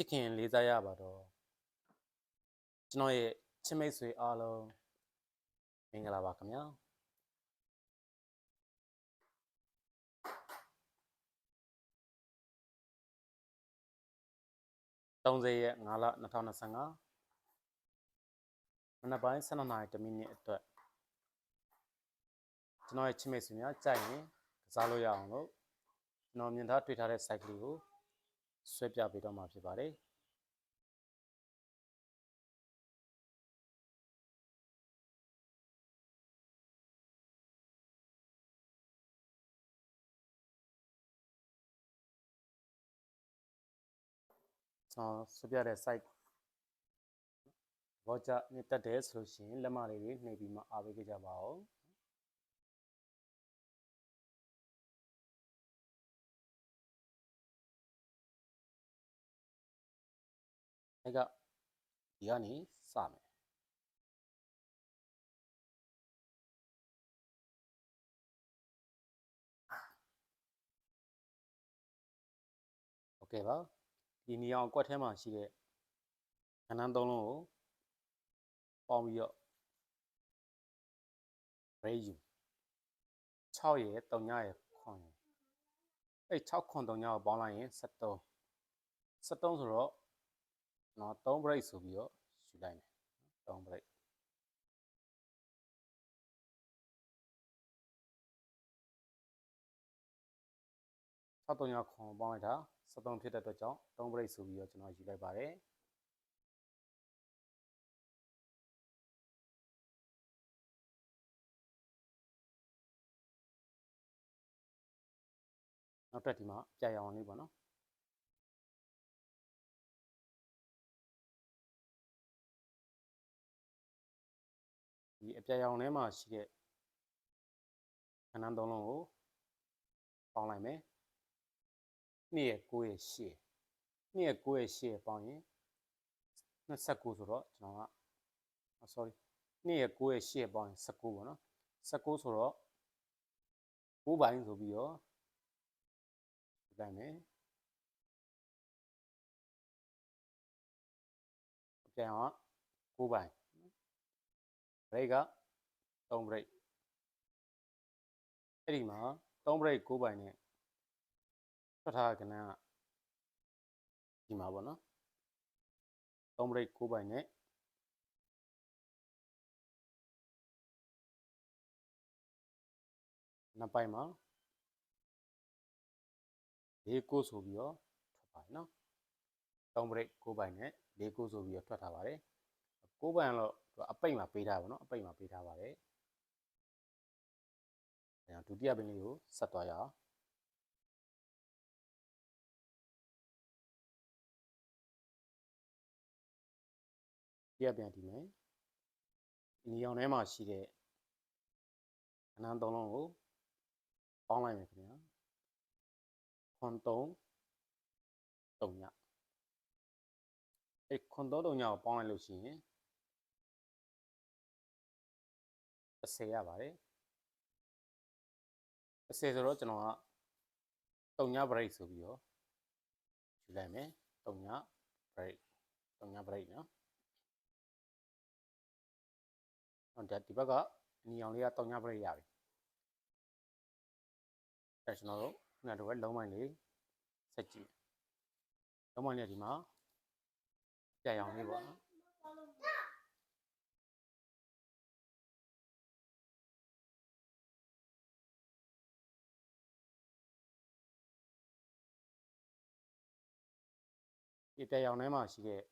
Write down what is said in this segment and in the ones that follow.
ချစ်ခင်လေးစားရပါတော့ကျွန်တော်ရဲ့ချစ်မိတ်ဆွေအားလုံးမင်္ဂလာပါခင်ဗျာ30ရက်5လ2025မနက်ပိုင်း12နာရီ1မိနစ်အတွက်ကျွန်တော်ရဲ့ချစ်မိတ်ဆွေများကြိုက်ရင်ကစားလို့ရအောင်လို့ကျွန်တော်မြင်ထားတွေ့ထားတဲ့ site ကလေးကို ဆွဲပြပေးတော့မှာဖြစ်ပါတယ်ကျွန်တော်ဆွဲပြတဲ့ site ဘောကြနဲ့တက်တယ်ဆိုလို့ရှိရင်လက်မလေးတွေနှိပ်ပြီးမှအားပေးကြကြပါဦး အဲ့ကဒီကနေစမယ်โอเคပါဒီနေအောင်ကွက်ထဲမှာရှိတဲ့ခဏန်းသုံးလုံးကိုပေါင်းပြီးတော့ break ယူ6ရယ်3ရယ်ခွန်ရယ်အဲ့6ခွန်3ညကိုပေါင်းလိုက်ရင်73 73ဆိုတော့ နော်3 break ဆိုပြီးတော့ယူလိုက်မယ်3 break 63ညခွန်ပေါင်းလိုက်တာ73ဖြစ်တဲ့အတွက်ကြောင့်3 break ဆိုပြီးတော့ကျွန်တော်ယူလိုက်ပါတယ်နောက်တက်ဒီမှာကြာရအောင်လေးပေါ့နော် ဒီအပြာရောင်ထဲမှာရှိတဲ့ခဏန်းသုံးလုံးကိုပေါင်းလိုက်မယ်2ရဲ့9ရဲ့10 2ရဲ့9ရဲ့10ရဲ့ပေါင်းရင်29ဆိုတော့ကျွန်တော်က sorry 2ရဲ့9ရဲ့10ရဲ့ပေါင်းရင်19ပေါ့နော်19ဆိုတော့9ပိုင်းဆိုပြီးတော့လိုက်မယ်အပြန်က9ပိုင်း break က3 break အဲ့ဒီမှာ3 break 9ပိုင်းနဲ့ထွက်ထားကဏ္ဍကဒီမှာပေါ့နော်3 break 9ပိုင်းနဲ့နှစ်ပိုင်းမှာ၄ကိုဆိုပြီးတော့ထွက်ပါတယ်နော်3 break 9ပိုင်းနဲ့၄ကိုဆိုပြီးတော့ထွက်ထားပါတယ်9ပိုင်းတော့ အပိတ်မှာပေးထားပါတော့အပိတ်မှာပေးထားပါတယ်အဲဒုတိယပင်လေးကိုဆက်သွားရအောင်ဒီကပြန်ဒီမယ်ဒီနေအောင်ထဲမှာရှိတဲ့ခဏန်းသုံးလုံးကိုပေါင်းလိုက်မယ်ခင်ဗျာခွန်3 3ညအဲ့ခွန်3 3ညကိုပေါင်းလိုက်လို့ရှိရင် 30ရပါတယ်30ဆိုတော့ကျွန်တော်က3ည break ဆိုပြီးတော့ယူလိုက်မယ်3ည break 3ည break နော်ဟောဒီဘက်ကအနီအောင်လေးက3ည break ရပြီအဲကျွန်တော်တို့ခုနကတော့လုံးမိုင်းလေးဆက်ကြည့်လုံးမိုင်းလေးဒီမှာကြာရောင်လေးပေါ့နော် ဒီပြရောင်ထဲမှာရှိတဲ့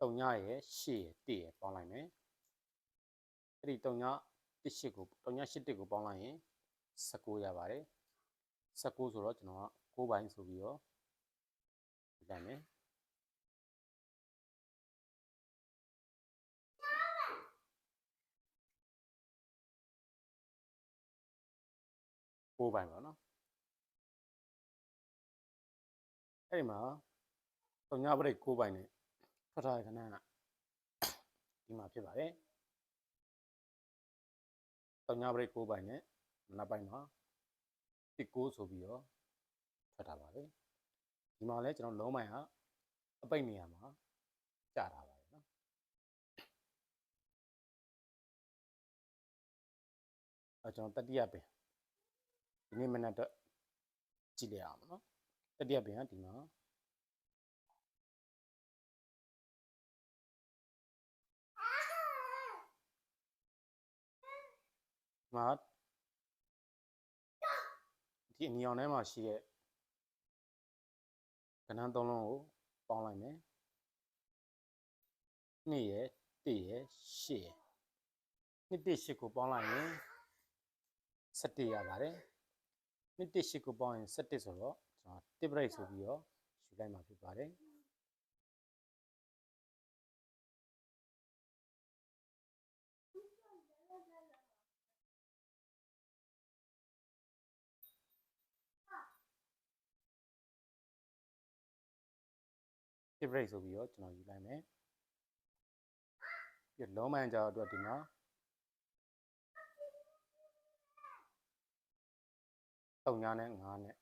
တုံညရဲ့ရှေ့ရဲ့တစ်ရဲ့ပေါင်းလိုက်မယ်အဲ့ဒီတုံညတစ်ရှစ်ကိုတုံညရှစ်တစ်ကိုပေါင်းလိုက်ရင်19ရပါတယ်19ဆိုတော့ကျွန်တော်က6ပိုင်းဆိုပြီးတော့လိုက်မယ်6ပိုင်းပေါ့နော်အဲ့ဒီမှာ တုံညပရိတ်6ပိုင်းနဲ့ထွက်ထားတဲ့ခဏကဒီမှာဖြစ်ပါတယ်တုံညပရိတ်6ပိုင်းနဲ့နောက်ပိုင်းမှာတစ်6ဆိုပြီးတော့ထွက်ထားပါတယ်ဒီမှာလဲကျွန်တော်လုံးပိုင်းကအပိတ်နေရာမှာကြာတာပါတယ်နော်အဲကျွန်တော်တတိယပင်ဒီနေ့မနက်တော့ကြည့်လိုက်အောင်နော်တတိယပင်ကဒီမှာ မှာဒီအနီအောင်ထဲမှာရှိတဲ့ကဏ္ဍသုံးလုံးကိုပေါင်းလိုက်မယ်2ရဲ့1ရဲ့8ရဲ့2 1 8ကိုပေါင်းလိုက်ရင်17ရပါတယ်2 1 8ကိုပေါင်းရင်17ဆိုတော့ကျွန်တော်တစ်ပရိတ်ဆိုပြီးတော့ယူလိုက်မှာဖြစ်ပါတယ် တစ်ပရိတ်ဆိုပြီးတော့ကျွန်တော်ယူလိုက်မယ်ပြလုံးမှန်ကြတော့အတွက်ဒီမှာ3ညာနဲ့5နဲ့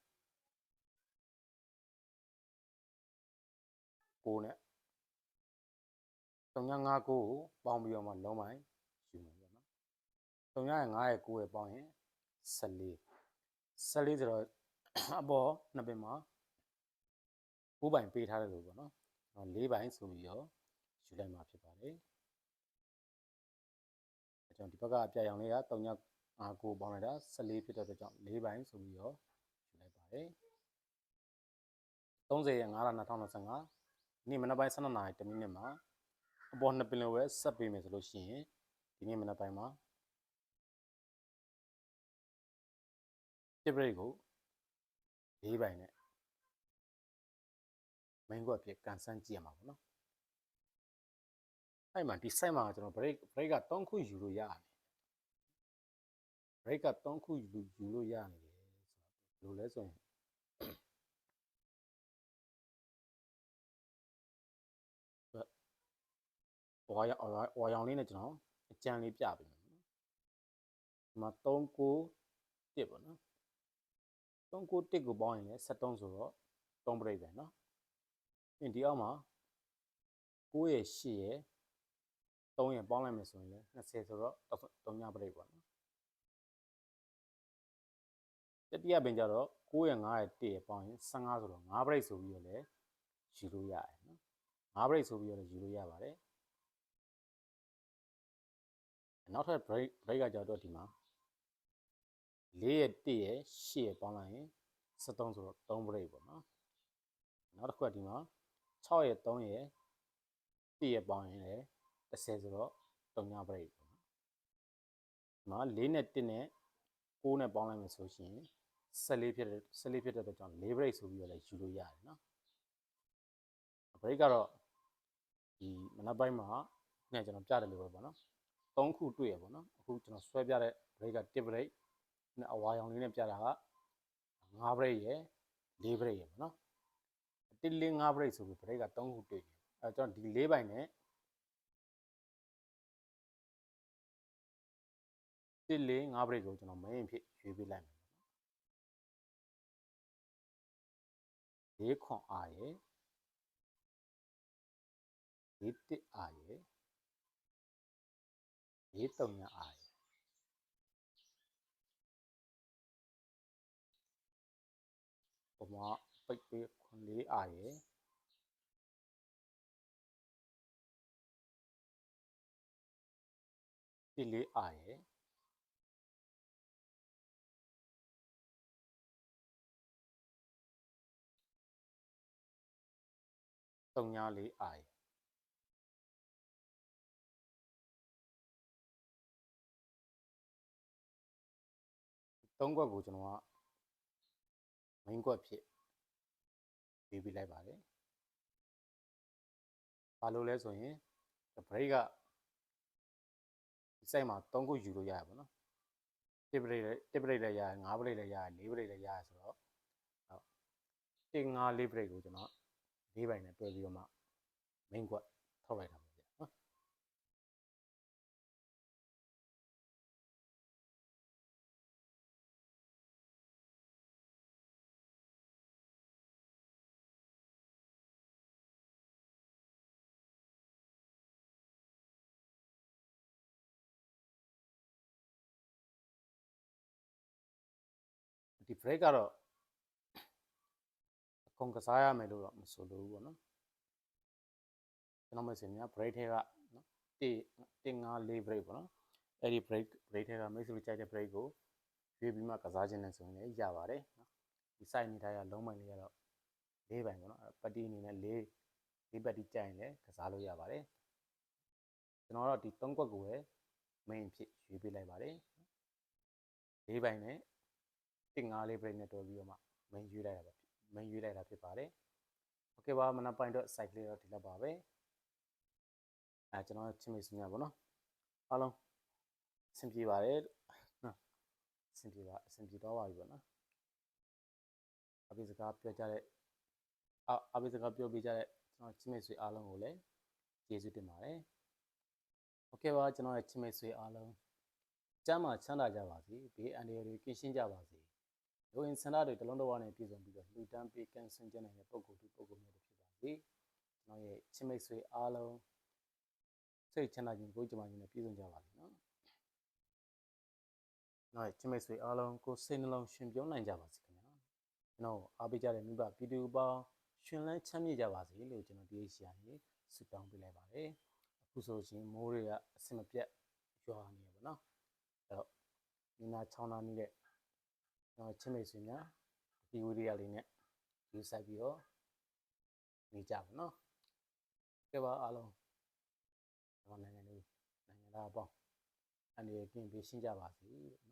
6နဲ့3ညာ5 9ကိုပေါင်းပြီးတော့မှလုံးမှန်ယူမယ်ပေါ့နော်3ညာရဲ့5ရဲ့9ရဲ့ပေါင်းရင်14 14ဆိုတော့အပေါ်နှစ်ပင်မှာ9ပိုင်ပေးထားတယ်လို့ပေါ့နော် ၄ပိုင်ဆိုပြီးတော့ယူလိုက်မှာဖြစ်ပါတယ်အဲကြောင့်ဒီဘက်ကအပြာရောင်လေးက3ည5ကိုပေါင်းလိုက်တာ14ဖြစ်တဲ့အတွက်ကြောင့်၄ပိုင်ဆိုပြီးတော့ယူလိုက်ပါတယ်30ရက်9လ2025နေ့မနက်ပိုင်း12နာရီ10မိနစ်မှာအပေါ်နှစ်ပင်လိုပဲဆက်ပေးမယ်ဆိုလို့ရှိရင်ဒီနေ့မနက်ပိုင်းမှာတစ်ဘရိတ်ကို၄ပိုင်နဲ့ main ကွက်ဖြစ်ကန်ဆန်းကြည့်ရမှာပေါ့နော်အဲ့မှာဒီ site မှာကျွန်တော် break break က3ခုယူလို့ရတယ် break က3ခုယူယူလို့ရနေတယ်ဆိုတော့ဘယ်လိုလဲဆိုရင်ဝါရဝါရောင်လေးနဲ့ကျွန်တော်အကြံလေးပြပေးမယ်နော်ဒီမှာ3 9 1ပေါ့နော်3 9 1ကိုပေါင်းရင်လည်း73ဆိုတော့3 break ပဲเนาะပြ င်ဒီအောက်မှာ9ရဲ့8ရဲ့3ရဲ့ပေါင်းလိုက်မယ်ဆိုရင်လည်း20ဆိုတော့3ညပရိတ်ပေါ့နော်တတိယပင်ကြတော့9ရဲ့9ရဲ့1ရဲ့ပေါင်းရင်15ဆိုတော့5ပရိတ်ဆိုပြီးတော့လည်းယူလို့ရတယ်နော်5ပရိတ်ဆိုပြီးတော့လည်းယူလို့ရပါတယ်နောက်ထပ် break break ကကြတော့ဒီမှာ4ရဲ့1ရဲ့8ရဲ့ပေါင်းလိုက်ရင်73ဆိုတော့3 break ပေါ့နော်နောက်တစ်ခုကဒီမှာ 6ရဲ့3ရဲ့1ရဲ့ပေါင်းရင်လည်း30ဆိုတော့3ည break ပေါ့နော်ဒီမှာ4နဲ့1နဲ့6နဲ့ပေါင်းလိုက်မယ်ဆိုရှင်14ဖြစ်တဲ့14ဖြစ်တဲ့အတွက်ကြောင့်4 break ဆိုပြီးတော့လည်းယူလို့ရတယ်နော် break ကတော့ဒီမနက်ပိုင်းမှာနဲ့ကျွန်တော်ပြတယ်လို့ပဲပေါ့နော်3ခုတွေ့ရပေါ့နော်အခုကျွန်တော်ဆွဲပြတဲ့ break က1 break နဲ့အဝါရောင်လေးနဲ့ပြတာက5 break ရယ်4 break ရယ်ပေါ့နော် 1 4 5 break ဆိုပြီး break က3ခုတွေ့နေအဲကျွန်တော်ဒီ၄ပိုင်နဲ့1 4 5 break ကိုကျွန်တော် main ဖြစ်ရွေးပေးလိုက်မယ်၄ခွန်အားရယ်၄တစ်အားရယ်၄တုံညာအားရယ်ပမာ ပိတ်ပေးခွန်လေးအားရယ်တစ်လေးအားရယ်တုံညာလေးအားရယ်သုံးခွက်ကိုကျွန်တော်က main ကွက်ဖြစ် ပေးပေးလိုက်ပါတယ်ဘာလို့လဲဆိုရင် break ကဒီ site မှာ3ခုယူလို့ရရပါတော့တစ်ပရိတ်လည်းတစ်ပရိတ်လည်းရတယ်5ပရိတ်လည်းရတယ်4ပရိတ်လည်းရတယ်ဆိုတော့ဟုတ်1 5 4ပရိတ်ကိုကျွန်တော်၄ပိုင်နဲ့တွဲပြီးတော့မှ main ကွက်ထောက်လိုက်တာ ဒီ break ကတော့အကုန်ကစားရမယ်လို့တော့မဆိုလို့ဘူးပေါ့နော်ကျွန်တော်မစင်များ break ထဲကနော်1 1 5 4 break ပေါ့နော်အဲ့ဒီ break break ထဲကမိတ်ဆွေကြိုက်တဲ့ break ကိုရွေးပြီးမှကစားခြင်းနဲ့ဆိုရင်လည်းရပါတယ်နော်ဒီ site နေထားရလုံးပိုင်းလေးကတော့၄ပိုင်းပေါ့နော်အဲ့ပတ်တီအနေနဲ့၄၄ပတ်တီကြိုက်ရင်လည်းကစားလို့ရပါတယ်ကျွန်တော်တော့ဒီ၃ကွက်ကိုပဲ main ဖြစ်ရွေးပေးလိုက်ပါတယ်၄ပိုင်းနဲ့ တစ်ငါးလေး break နဲ့တွဲပြီးတော့မှ main ရွေးလိုက်တာပဲ main ရွေးလိုက်တာဖြစ်ပါတယ် okay ပါမနက်ပိုင်းတော့ site လေးတော့ဒီလောက်ပါပဲအဲကျွန်တော်ချင်းမိတ်ဆွေများပေါ့နော်အားလုံးအဆင်ပြေပါတယ်နော်အဆင်ပြေပါအဆင်ပြေတော့ပါပြီပေါ့နော်အပိစကားပြောကြတဲ့အပိစကားပြောပြကြတဲ့ကျွန်တော်ချင်းမိတ်ဆွေအားလုံးကိုလည်းကျေးဇူးတင်ပါတယ် okay ပါကျွန်တော်ရဲ့ချင်းမိတ်ဆွေအားလုံးကျမ်းမာချမ်းသာကြပါစေဘေးအန္တရာယ်တွေကင်းရှင်းကြပါစေ လူဝင်ဆန္ဒတွေတလုံးတစ်ဝါနဲ့ပြည့်စုံပြီးတော့လူတန်းပေးကန်းဆင်းကြနိုင်တဲ့ပုံကိုယ်တူပုံကိုယ်မျိုးတွေဖြစ်ပါစေကျွန်တော်ရဲ့ချင်းမိတ်ဆွေအားလုံးစိတ်ချမ်းသာခြင်းကိုယ်ကြမခြင်းနဲ့ပြည့်စုံကြပါစေနော်နောက်ရဲ့ချင်းမိတ်ဆွေအားလုံးကိုယ်စိတ်နှလုံးရှင်ပြုံးနိုင်ကြပါစေခင်ဗျာကျွန်တော်အားပေးကြတဲ့မိဘဗီဒီယိုပေါင်းရှင်လန်းချမ်းမြေ့ကြပါစေလို့ကျွန်တော်ဒီရှရာနေဆုတောင်းပေးလိုက်ပါတယ်အခုဆိုရှင်မိုးတွေကအဆင်မပြတ်ရွာနေပါတော့အဲ့တော့ညီနာချောင်းသားနေတဲ့ ကျွန်တော်ချင်းမိတ်ဆွေများဒီဝီဒီယိုလေးနဲ့ယူဆိုင်ပြီးတော့နေကြပါနော်ကဲပါအားလုံးကျွန်တော်နိုင်ငံလေးနိုင်ငံသားအပေါင်းအနေနဲ့ပြင်ပေးရှင်းကြပါစေလို့နော်